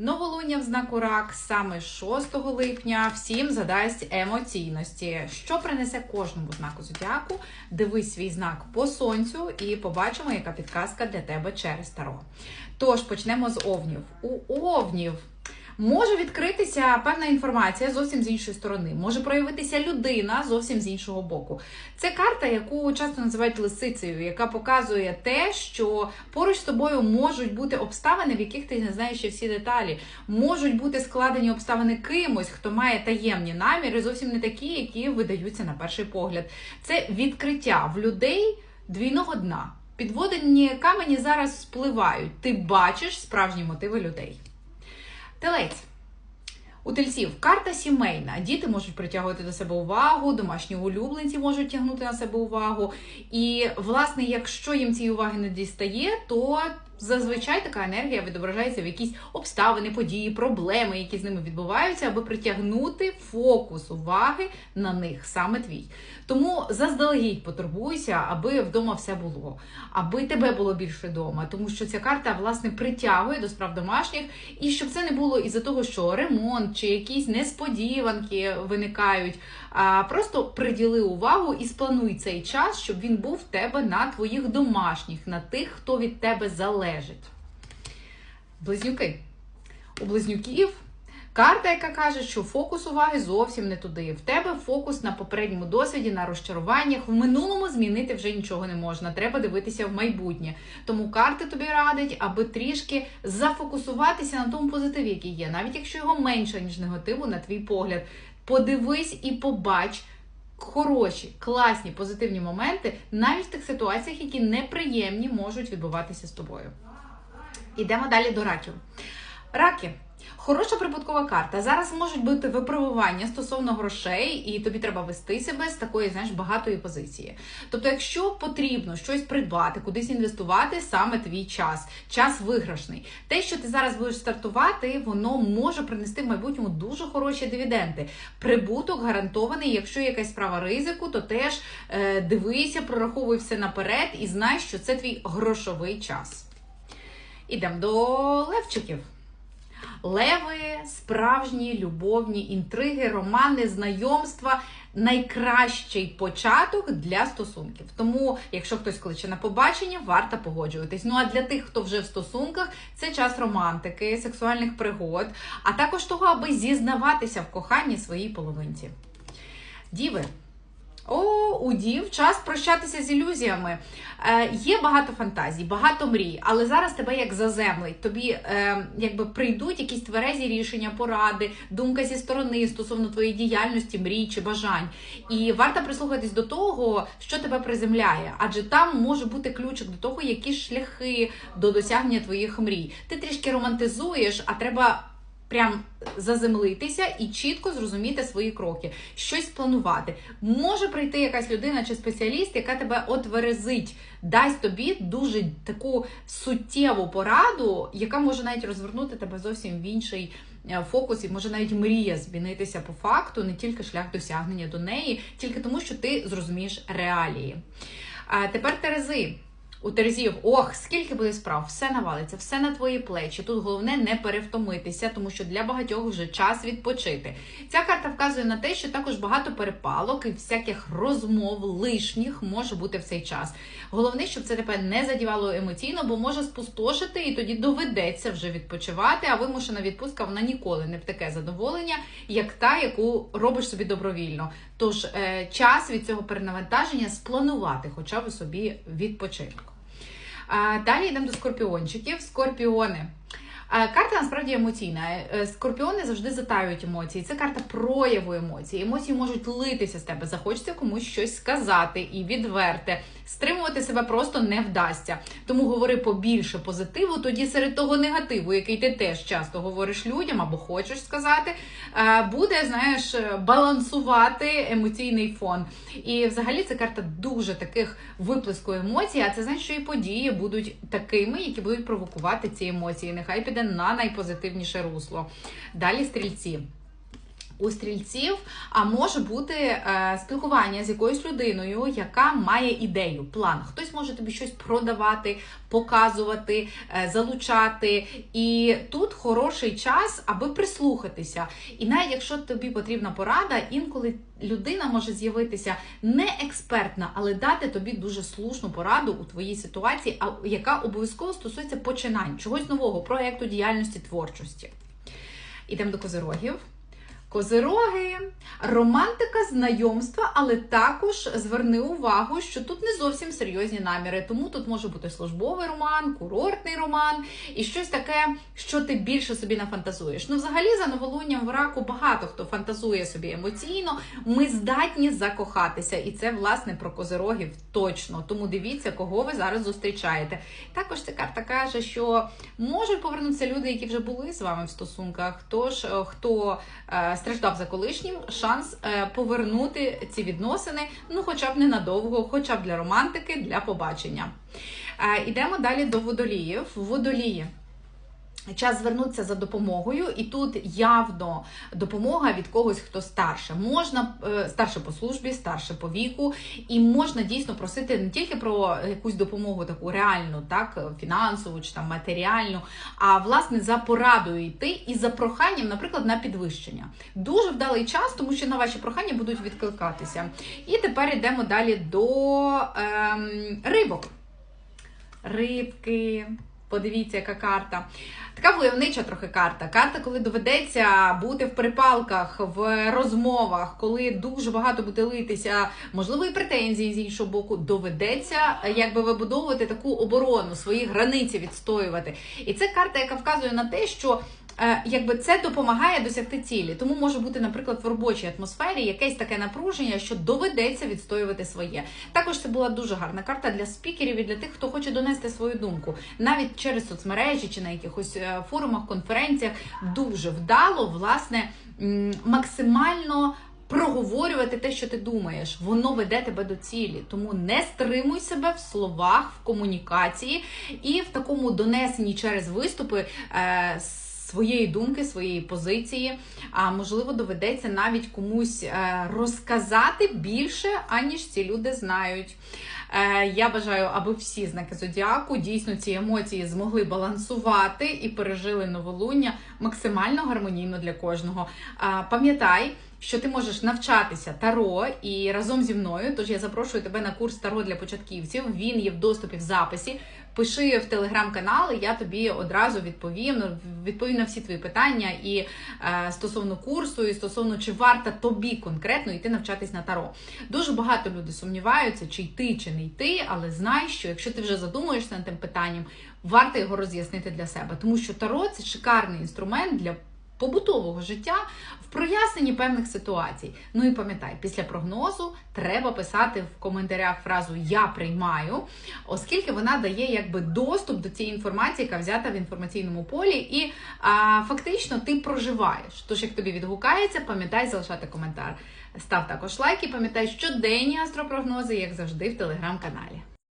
Новолуння в знаку рак саме 6 липня всім задасть емоційності, що принесе кожному знаку зодіаку. Дивись свій знак по сонцю і побачимо, яка підказка для тебе через таро. Тож почнемо з овнів. У овнів може відкритися певна інформація зовсім з іншої сторони, може проявитися людина зовсім з іншого боку. Це карта, яку часто називають лисицею, яка показує те, що поруч з тобою можуть бути обставини, в яких ти не знаєш ще всі деталі. Можуть бути складені обставини кимось, хто має таємні наміри, зовсім не такі, які видаються на перший погляд. Це відкриття в людей двійного дна. Підводені камені зараз спливають. Ти бачиш справжні мотиви людей. Телець. У тельців карта сімейна. Діти можуть притягувати до себе увагу, домашні улюбленці можуть тягнути на себе увагу. І, власне, якщо їм цієї уваги не дістає, то зазвичай така енергія відображається в якісь обставини, події, проблеми, які з ними відбуваються, аби притягнути фокус уваги на них, саме твій. Тому заздалегідь потурбуйся, аби вдома все було, аби тебе було більше вдома, тому що ця карта власне притягує до справ домашніх, і щоб це не було із-за того, що ремонт чи якісь несподіванки виникають. А просто приділи увагу і сплануй цей час, щоб він був в тебе на твоїх домашніх, на тих, хто від тебе залежить. Близнюки. У близнюків карта, яка каже, що фокус уваги зовсім не туди. В тебе фокус на попередньому досвіді, на розчаруваннях. В минулому змінити вже нічого не можна. Треба дивитися в майбутнє. Тому карти тобі радять, аби трішки зафокусуватися на тому позитиві, який є, навіть якщо його менше, ніж негативу, на твій погляд. Подивись і побач. Хороші, класні, позитивні моменти навіть в тих ситуаціях, які неприємні можуть відбуватися з тобою. Ідемо далі до раків. Раки. Хороша прибуткова карта. Зараз можуть бути випробування стосовно грошей, і тобі треба вести себе з такої, знаєш, багатої позиції. Тобто, якщо потрібно щось придбати, кудись інвестувати, саме твій час, час виграшний. Те, що ти зараз будеш стартувати, воно може принести в майбутньому дуже хороші дивіденди. Прибуток гарантований. Якщо якась справа ризику, то теж е, дивися, прораховуй все наперед і знай, що це твій грошовий час. Ідемо до левчиків. Леви, справжні любовні інтриги, романи, знайомства найкращий початок для стосунків. Тому, якщо хтось кличе на побачення, варто погоджуватись. Ну а для тих, хто вже в стосунках, це час романтики, сексуальних пригод, а також того, аби зізнаватися в коханні своїй половинці. Діви. О, у дів час прощатися з ілюзіями. Е, Є багато фантазій, багато мрій, але зараз тебе як заземлить. Тобі е, якби прийдуть якісь тверезі рішення, поради, думка зі сторони стосовно твоєї діяльності, мрій чи бажань. І варто прислухатись до того, що тебе приземляє, адже там може бути ключик до того, які шляхи до досягнення твоїх мрій. Ти трішки романтизуєш, а треба прям заземлитися і чітко зрозуміти свої кроки, щось планувати. Може прийти якась людина чи спеціаліст, яка тебе отверезить, дасть тобі дуже таку суттєву пораду, яка може навіть розвернути тебе зовсім в інший е, фокус, і може навіть мрія змінитися по факту, не тільки шлях досягнення до неї, тільки тому, що ти зрозумієш реалії. А тепер Терези. У Терезів, ох, скільки буде справ, все навалиться, все на твої плечі. Тут головне не перевтомитися, тому що для багатьох вже час відпочити. Ця карта вказує на те, що також багато перепалок і всяких розмов лишніх може бути в цей час. Головне, щоб це тебе не задівало емоційно, бо може спустошити, і тоді доведеться вже відпочивати. А вимушена відпустка вона ніколи не в таке задоволення, як та, яку робиш собі добровільно. Тож е, час від цього перенавантаження спланувати, хоча б собі відпочинок. Далі йдемо до скорпіончиків. Скорпіони. Карта насправді емоційна. Е, скорпіони завжди затаюють емоції. Це карта прояву емоцій. Емоції можуть литися з тебе. Захочеться комусь щось сказати і відверте. Стримувати себе просто не вдасться. Тому говори побільше позитиву, тоді серед того негативу, який ти теж часто говориш людям або хочеш сказати, е, буде, знаєш, балансувати емоційний фон. І взагалі це карта дуже таких виплеску емоцій, а це значить, що і події будуть такими, які будуть провокувати ці емоції. Нехай піде на найпозитивніше русло. Далі стрільці. У стрільців а може бути е, спілкування з якоюсь людиною, яка має ідею, план. Хтось може тобі щось продавати, показувати, е, залучати. І тут хороший час, аби прислухатися. І навіть якщо тобі потрібна порада, інколи людина може з'явитися не експертна, але дати тобі дуже слушну пораду у твоїй ситуації, яка обов'язково стосується починань, чогось нового, проєкту, діяльності, творчості. Ідемо до козирогів. Козироги, романтика знайомства, але також зверни увагу, що тут не зовсім серйозні наміри. Тому тут може бути службовий роман, курортний роман і щось таке, що ти більше собі нафантазуєш. Ну, взагалі, за новолунням в раку багато хто фантазує собі емоційно. Ми здатні закохатися, і це власне про козирогів точно. Тому дивіться, кого ви зараз зустрічаєте. Також ця карта каже, що можуть повернутися люди, які вже були з вами в стосунках. Тож е, хто е, страждав за колишнім, шанс е, повернути ці відносини, ну хоча б ненадовго, хоча б для романтики, для побачення. Е, Ідемо далі до водоліїв. Водолії. Час звернутися за допомогою, і тут явно допомога від когось, хто старше. Можна е, старше по службі, старше по віку, і можна дійсно просити не тільки про якусь допомогу, таку реальну, так фінансову чи там матеріальну, а власне за порадою йти і за проханням, наприклад, на підвищення. Дуже вдалий час, тому що на ваші прохання будуть відкликатися. І тепер йдемо далі до ем, рибок. Рибки. Подивіться, яка карта. Така войовнича трохи карта. Карта, коли доведеться бути в перепалках, в розмовах, коли дуже багато буде литися, можливо, і претензії з іншого боку, доведеться якби вибудовувати таку оборону, свої границі відстоювати. І це карта, яка вказує на те, що якби це допомагає досягти цілі. Тому може бути, наприклад, в робочій атмосфері якесь таке напруження, що доведеться відстоювати своє. Також це була дуже гарна карта для спікерів і для тих, хто хоче донести свою думку, навіть через соцмережі чи на якихось е, форумах, конференціях. Дуже вдало, власне, максимально. Проговорювати те, що ти думаєш, воно веде тебе до цілі. Тому не стримуй себе в словах, в комунікації і в такому донесенні через виступи е, своєї думки, своєї позиції. А можливо, доведеться навіть комусь е, розказати більше, аніж ці люди знають. Е, я бажаю, аби всі знаки зодіаку дійсно ці емоції змогли балансувати і пережили новолуння максимально гармонійно для кожного. Пам'ятай. Що ти можеш навчатися таро і разом зі мною. Тож я запрошую тебе на курс таро для початківців. Він є в доступі в записі. Пиши в телеграм-канал, і я тобі одразу відповім. ну, Відповім на всі твої питання і е, стосовно курсу, і стосовно чи варто тобі конкретно йти навчатись на таро. Дуже багато людей сумніваються, чи йти, чи не йти, але знай, що якщо ти вже задумуєшся над тим питанням, варто його роз'яснити для себе, тому що таро це шикарний інструмент для побутового життя в проясненні певних ситуацій. Ну і пам'ятай, після прогнозу треба писати в коментарях фразу Я приймаю, оскільки вона дає якби доступ до цієї інформації, яка взята в інформаційному полі, і а, фактично ти проживаєш. Тож, як тобі відгукається, пам'ятай залишати коментар. Став також лайк і пам'ятай щоденні астропрогнози, як завжди, в телеграм-каналі.